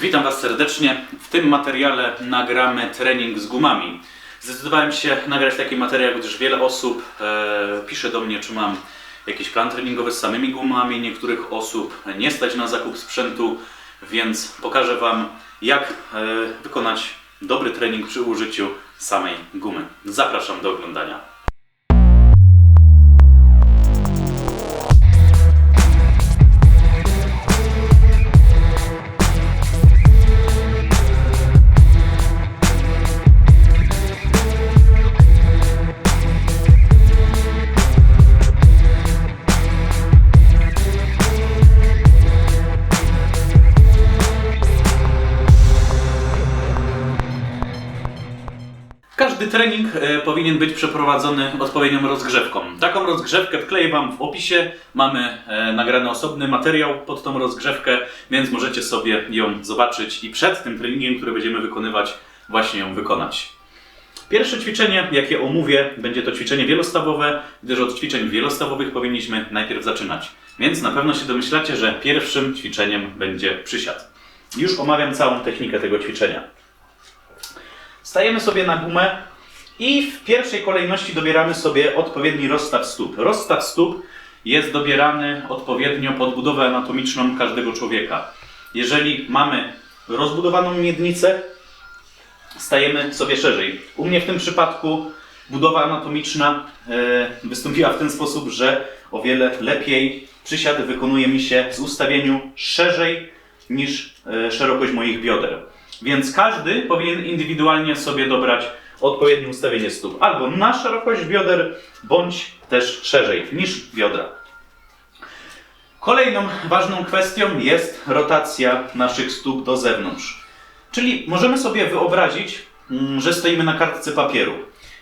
Witam Was serdecznie. W tym materiale nagramy trening z gumami. Zdecydowałem się nagrać taki materiał, gdyż wiele osób e, pisze do mnie, czy mam jakiś plan treningowy z samymi gumami. Niektórych osób nie stać na zakup sprzętu, więc pokażę Wam, jak e, wykonać dobry trening przy użyciu samej gumy. Zapraszam do oglądania. E, powinien być przeprowadzony odpowiednią rozgrzewką. Taką rozgrzewkę wkleję Wam w opisie. Mamy e, nagrany osobny materiał pod tą rozgrzewkę, więc możecie sobie ją zobaczyć i przed tym treningiem, który będziemy wykonywać, właśnie ją wykonać. Pierwsze ćwiczenie, jakie omówię, będzie to ćwiczenie wielostawowe, gdyż od ćwiczeń wielostawowych powinniśmy najpierw zaczynać. Więc na pewno się domyślacie, że pierwszym ćwiczeniem będzie przysiad. Już omawiam całą technikę tego ćwiczenia. Stajemy sobie na gumę i w pierwszej kolejności dobieramy sobie odpowiedni rozstaw stóp. Rozstaw stóp jest dobierany odpowiednio pod budowę anatomiczną każdego człowieka. Jeżeli mamy rozbudowaną miednicę, stajemy sobie szerzej. U mnie w tym przypadku budowa anatomiczna e, wystąpiła w ten sposób, że o wiele lepiej przysiad wykonuje mi się z ustawieniu szerzej niż e, szerokość moich bioder. Więc każdy powinien indywidualnie sobie dobrać odpowiednie ustawienie stóp. Albo na szerokość bioder, bądź też szerzej niż biodra. Kolejną ważną kwestią jest rotacja naszych stóp do zewnątrz. Czyli możemy sobie wyobrazić, mm, że stoimy na kartce papieru.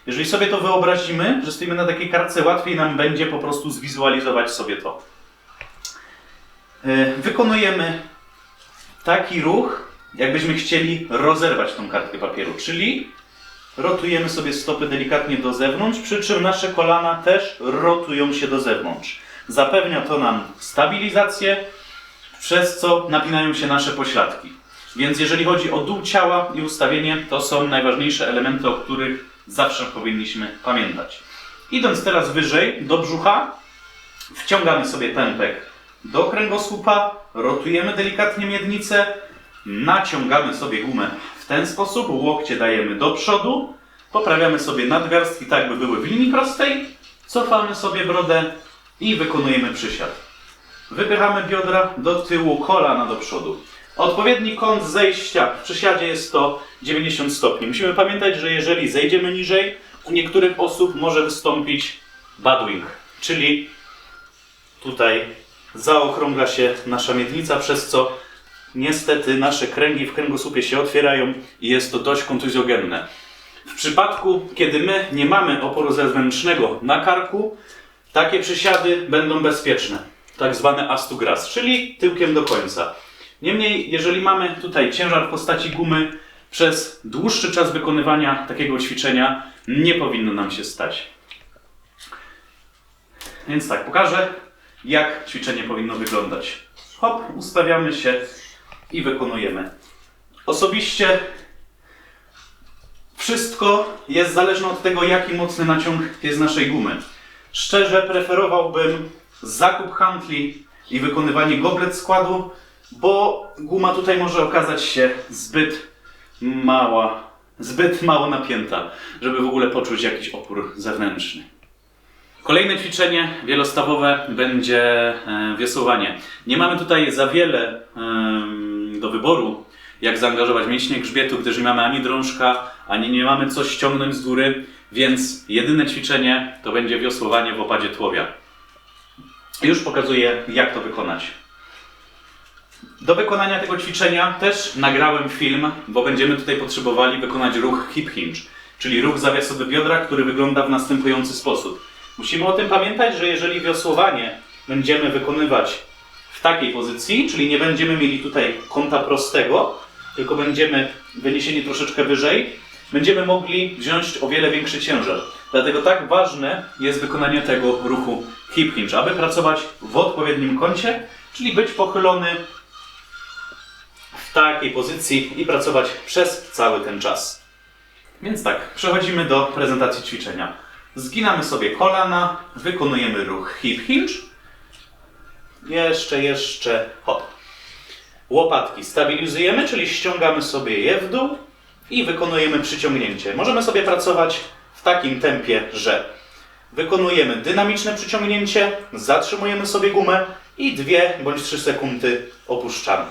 Jeżeli sobie to wyobrazimy, że stoimy na takiej kartce, łatwiej nam będzie po prostu zwizualizować sobie to. Yy, Wykonujemy taki ruch, jakbyśmy chcieli rozerwać tą kartkę papieru, czyli rotujemy sobie stopy delikatnie do zewnątrz, przy czym nasze kolana też rotują się do zewnątrz. Zapewnia to nam stabilizację, przez co napinają się nasze pośladki. Więc jeżeli chodzi o dół ciała i ustawienie, to są najważniejsze elementy, o których zawsze powinniśmy pamiętać. Idąc teraz wyżej, do brzucha, wciągamy sobie pępek do kręgosłupa, rotujemy delikatnie miednicę, naciągamy sobie gumę w ten sposób, łokcie dajemy do przodu, poprawiamy sobie nadgarstki tak, by były w linii prostej, cofamy sobie brodę i wykonujemy przysiad. Wypychamy biodra do tyłu, kolana do przodu. Odpowiedni kąt zejścia w przysiadzie jest to 90 stopni. Musimy pamiętać, że jeżeli zejdziemy niżej, u niektórych osób może wystąpić badwing, czyli tutaj zaokrągla się nasza miednica, przez co niestety nasze kręgi w kręgosłupie się otwierają i jest to dość kontuzjogenne. W przypadku, kiedy my nie mamy oporu zewnętrznego na karku, takie przysiady będą bezpieczne, tak zwane astugras, czyli tyłkiem do końca. Niemniej, jeżeli mamy tutaj ciężar w postaci gumy, przez dłuższy czas wykonywania takiego ćwiczenia nie powinno nam się stać. Więc tak, pokażę, jak ćwiczenie powinno wyglądać. Hop, ustawiamy się i wykonujemy. Osobiście wszystko jest zależne od tego, jaki mocny naciąg jest naszej gumy. Szczerze preferowałbym zakup handli i wykonywanie goblet składu, bo guma tutaj może okazać się zbyt mała, zbyt mało napięta, żeby w ogóle poczuć jakiś opór zewnętrzny. Kolejne ćwiczenie wielostawowe będzie e, wiosłowanie. Nie mamy tutaj za wiele do wyboru, jak zaangażować mięśnie grzbietu, gdyż nie mamy ani drążka, ani nie mamy co ściągnąć z góry, więc jedyne ćwiczenie to będzie wiosłowanie w opadzie tułowia. Już pokazuję, jak to wykonać. Do wykonania tego ćwiczenia też nagrałem film, bo będziemy tutaj potrzebowali wykonać ruch hip hinge, czyli ruch zawiasowy biodra, który wygląda w następujący sposób. Musimy o tym pamiętać, że jeżeli wiosłowanie będziemy wykonywać w takiej pozycji, czyli nie będziemy mieli tutaj kąta prostego, tylko będziemy wyniesieni troszeczkę wyżej, będziemy mogli wziąć o wiele większy ciężar. Dlatego tak ważne jest wykonanie tego ruchu hip hinge, aby pracować w odpowiednim kącie, czyli być pochylony w takiej pozycji i pracować przez cały ten czas. Więc tak, przechodzimy do prezentacji ćwiczenia. Zginamy sobie kolana, wykonujemy ruch hip hinge. Jeszcze, jeszcze, hop. Łopatki stabilizujemy, czyli ściągamy sobie je w dół i wykonujemy przyciągnięcie. Możemy sobie pracować w takim tempie, że wykonujemy dynamiczne przyciągnięcie, zatrzymujemy sobie gumę i 2 bądź 3 sekundy opuszczamy.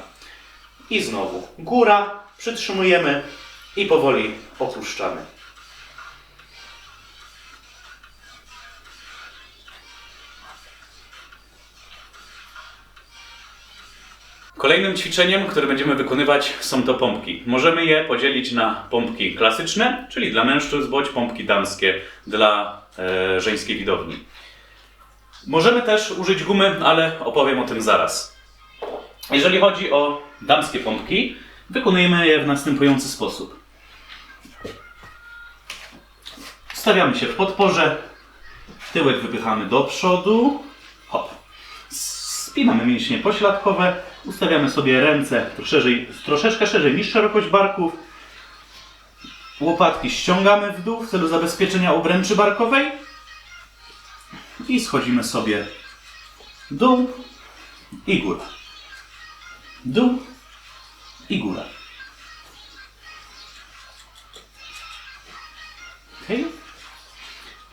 I znowu góra, przytrzymujemy i powoli opuszczamy. Kolejnym ćwiczeniem, które będziemy wykonywać, są to pompki. Możemy je podzielić na pompki klasyczne, czyli dla mężczyzn, bądź pompki damskie dla e, żeńskiej widowni. Możemy też użyć gumy, ale opowiem o tym zaraz. Jeżeli chodzi o damskie pompki, wykonujemy je w następujący sposób. Stawiamy się w podporze, tyłek wypychamy do przodu, hop. Spinamy mięśnie pośladkowe, ustawiamy sobie ręce szerzej, troszeczkę szerzej niż szerokość barków. Łopatki ściągamy w dół w celu zabezpieczenia obręczy barkowej i schodzimy sobie dół i góra. Dół i góra. Okay.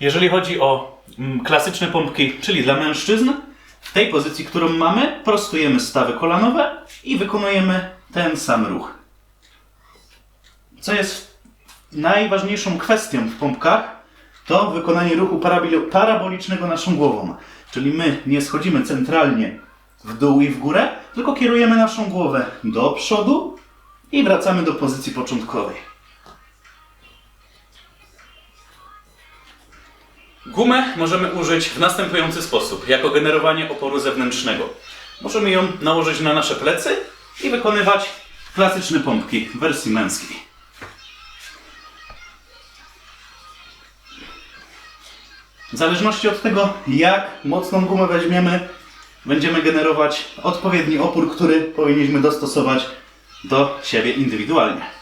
Jeżeli chodzi o mm, klasyczne pompki, czyli dla mężczyzn, tej pozycji, którą mamy, prostujemy stawy kolanowe i wykonujemy ten sam ruch. Co jest najważniejszą kwestią w pompkach, to wykonanie ruchu parabolicznego naszą głową. Czyli my nie schodzimy centralnie w dół i w górę, tylko kierujemy naszą głowę do przodu i wracamy do pozycji początkowej. Gumę możemy użyć w następujący sposób, jako generowanie oporu zewnętrznego. Możemy ją nałożyć na nasze plecy i wykonywać klasyczne pompki w wersji męskiej. W zależności od tego, jak mocną gumę weźmiemy, będziemy generować odpowiedni opór, który powinniśmy dostosować do siebie indywidualnie.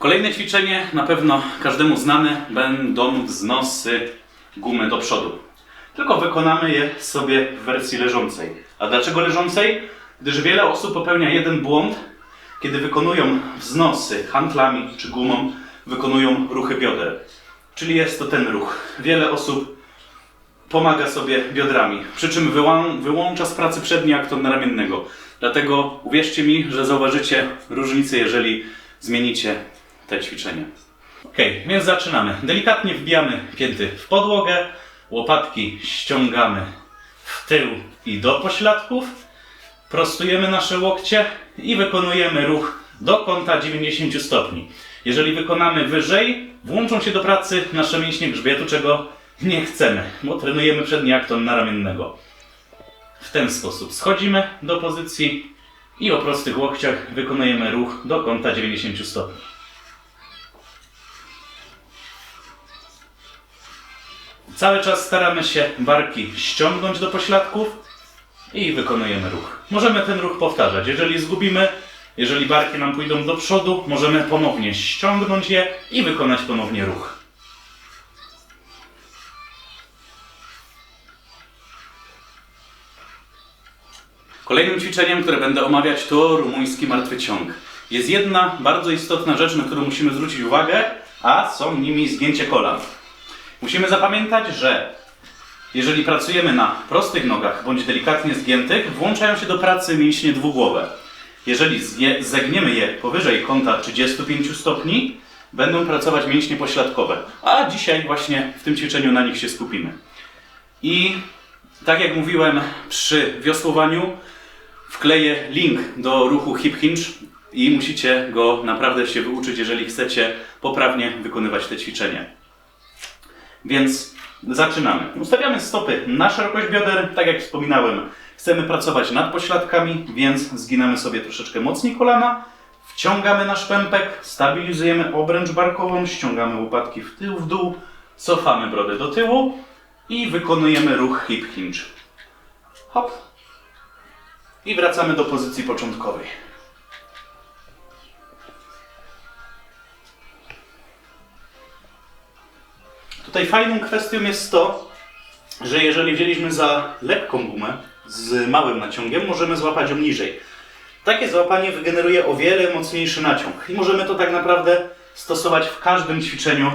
Kolejne ćwiczenie, na pewno każdemu znane, będą wznosy gumy do przodu. Tylko wykonamy je sobie w wersji leżącej. A dlaczego leżącej? Gdyż wiele osób popełnia jeden błąd, kiedy wykonują wznosy handlami czy gumą, wykonują ruchy bioder. Czyli jest to ten ruch. Wiele osób pomaga sobie biodrami, przy czym wyłą- wyłącza z pracy przedni aktor ramiennego. Dlatego uwierzcie mi, że zauważycie różnicę, jeżeli zmienicie te ćwiczenie. Ok, więc zaczynamy. Delikatnie wbijamy pięty w podłogę, łopatki ściągamy w tył i do pośladków, prostujemy nasze łokcie i wykonujemy ruch do kąta 90 stopni. Jeżeli wykonamy wyżej, włączą się do pracy nasze mięśnie grzbietu, czego nie chcemy, bo trenujemy przedni akton naramiennego. W ten sposób schodzimy do pozycji i o prostych łokciach wykonujemy ruch do kąta 90 stopni. Cały czas staramy się barki ściągnąć do pośladków i wykonujemy ruch. Możemy ten ruch powtarzać. Jeżeli zgubimy, jeżeli barki nam pójdą do przodu, możemy ponownie ściągnąć je i wykonać ponownie ruch. Kolejnym ćwiczeniem, które będę omawiać, to rumuński martwy ciąg. Jest jedna bardzo istotna rzecz, na którą musimy zwrócić uwagę, a są nimi zgięcie kolan. Musimy zapamiętać, że jeżeli pracujemy na prostych nogach bądź delikatnie zgiętych, włączają się do pracy mięśnie dwugłowe. Jeżeli zegniemy je powyżej kąta 35 stopni, będą pracować mięśnie pośladkowe. A dzisiaj właśnie w tym ćwiczeniu na nich się skupimy. I tak jak mówiłem przy wiosłowaniu, wkleję link do ruchu hip hinge i musicie go naprawdę się wyuczyć, jeżeli chcecie poprawnie wykonywać te ćwiczenie. Więc zaczynamy. Ustawiamy stopy na szerokość bioder. Tak jak wspominałem, chcemy pracować nad pośladkami, więc zginamy sobie troszeczkę mocniej kolana. Wciągamy nasz pępek, stabilizujemy obręcz barkową, ściągamy łopatki w tył, w dół, cofamy brodę do tyłu i wykonujemy ruch hip hinge. Hop. I wracamy do pozycji początkowej. Tutaj fajną kwestią jest to, że jeżeli wzięliśmy za lekką gumę z małym naciągiem, możemy złapać ją niżej. Takie złapanie wygeneruje o wiele mocniejszy naciąg i możemy to tak naprawdę stosować w każdym ćwiczeniu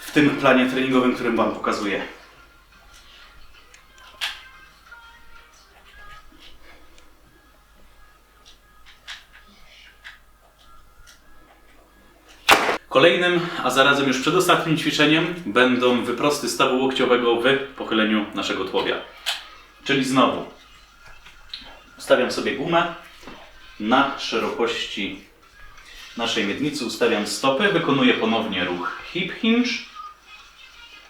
w tym planie treningowym, którym Wam pokazuję. Kolejnym, a zarazem już przedostatnim ćwiczeniem będą wyprosty stawu łokciowego w pochyleniu naszego tułowia. Czyli znowu ustawiam sobie gumę na szerokości naszej miednicy, ustawiam stopy, wykonuję ponownie ruch hip hinge,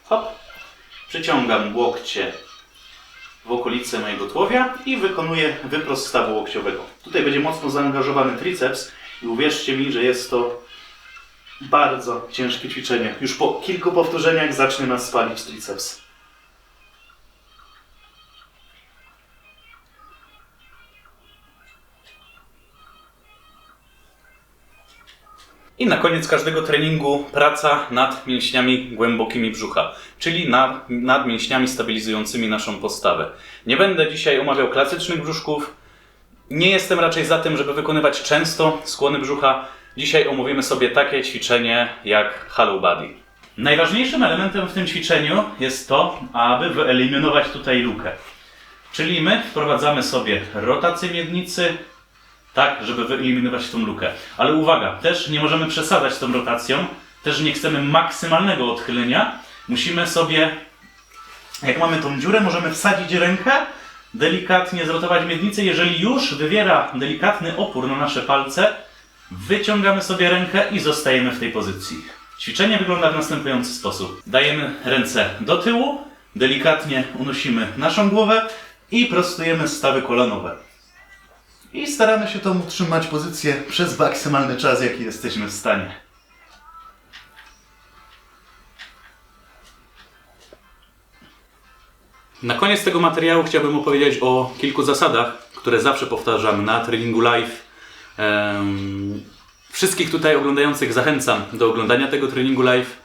hop, przyciągam łokcie w okolice mojego tułowia i wykonuję wyprost stawu łokciowego. Tutaj będzie mocno zaangażowany triceps i uwierzcie mi, że jest to bardzo ciężkie ćwiczenie. Już po kilku powtórzeniach zacznie nas spalić triceps. I na koniec każdego treningu praca nad mięśniami głębokimi brzucha, czyli nad, nad mięśniami stabilizującymi naszą postawę. Nie będę dzisiaj omawiał klasycznych brzuszków. Nie jestem raczej za tym, żeby wykonywać często skłony brzucha. Dzisiaj omówimy sobie takie ćwiczenie jak Hollow Body. Najważniejszym elementem w tym ćwiczeniu jest to, aby wyeliminować tutaj lukę. Czyli my wprowadzamy sobie rotację miednicy, tak, żeby wyeliminować tą lukę. Ale uwaga, też nie możemy przesadzać tą rotacją, też nie chcemy maksymalnego odchylenia. Musimy sobie, jak mamy tą dziurę, możemy wsadzić rękę, delikatnie zrotować miednicę. Jeżeli już wywiera delikatny opór na nasze palce, wyciągamy sobie rękę i zostajemy w tej pozycji. Ćwiczenie wygląda w następujący sposób. Dajemy ręce do tyłu, delikatnie unosimy naszą głowę i prostujemy stawy kolanowe. I staramy się tą utrzymać pozycję przez maksymalny czas, jaki jesteśmy w stanie. Na koniec tego materiału chciałbym opowiedzieć o kilku zasadach, które zawsze powtarzam na treningu live. Wszystkich tutaj oglądających zachęcam do oglądania tego treningu live.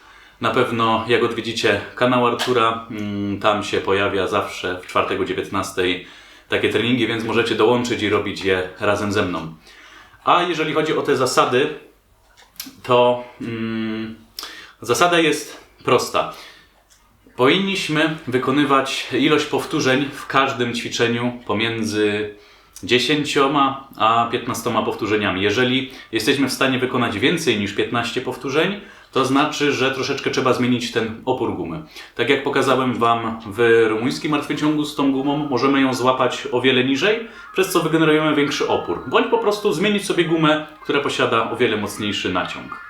Na pewno jak odwiedzicie kanał Artura, mm, tam się pojawia zawsze w czwartek o 19 takie treningi, więc możecie dołączyć i robić je razem ze mną. A jeżeli chodzi o te zasady, to mm, zasada jest prosta. Powinniśmy wykonywać ilość powtórzeń w każdym ćwiczeniu pomiędzy 10 a 15 powtórzeniami. Jeżeli jesteśmy w stanie wykonać więcej niż 15 powtórzeń, to znaczy, że troszeczkę trzeba zmienić ten opór gumy. Tak jak pokazałem Wam w rumuńskim martwyciągu z tą gumą, możemy ją złapać o wiele niżej, przez co wygenerujemy większy opór. Bądź po prostu zmienić sobie gumę, która posiada o wiele mocniejszy naciąg.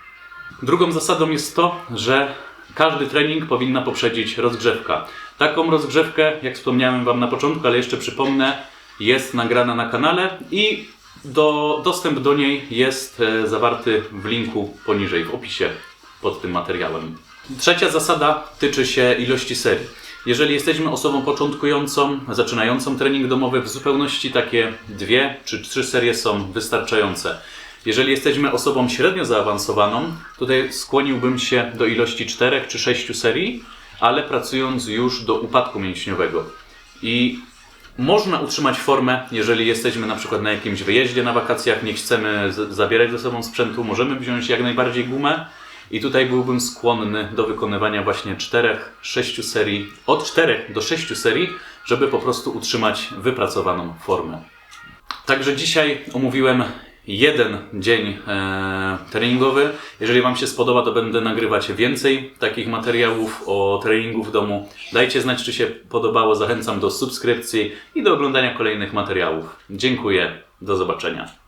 Drugą zasadą jest to, że każdy trening powinna poprzedzić rozgrzewka. Taką rozgrzewkę, jak wspomniałem Wam na początku, ale jeszcze przypomnę, jest nagrana na kanale i do, dostęp do niej jest e, zawarty w linku poniżej, w opisie pod tym materiałem. Trzecia zasada tyczy się ilości serii. Jeżeli jesteśmy osobą początkującą, zaczynającą trening domowy, w zupełności takie dwie czy trzy serie są wystarczające. Jeżeli jesteśmy osobą średnio zaawansowaną, tutaj skłoniłbym się do ilości czterech czy sześciu serii, ale pracując już do upadku mięśniowego. I można utrzymać formę, jeżeli jesteśmy na przykład na jakimś wyjeździe na wakacjach, nie chcemy zabierać ze sobą sprzętu, możemy wziąć jak najbardziej gumę i tutaj byłbym skłonny do wykonywania właśnie 4-6 serii, od 4 do 6 serii, żeby po prostu utrzymać wypracowaną formę. Także dzisiaj omówiłem jeden dzień e, treningowy. Jeżeli Wam się spodoba, to będę nagrywać więcej takich materiałów o treningu w domu. Dajcie znać, czy się podobało. Zachęcam do subskrypcji i do oglądania kolejnych materiałów. Dziękuję. Do zobaczenia.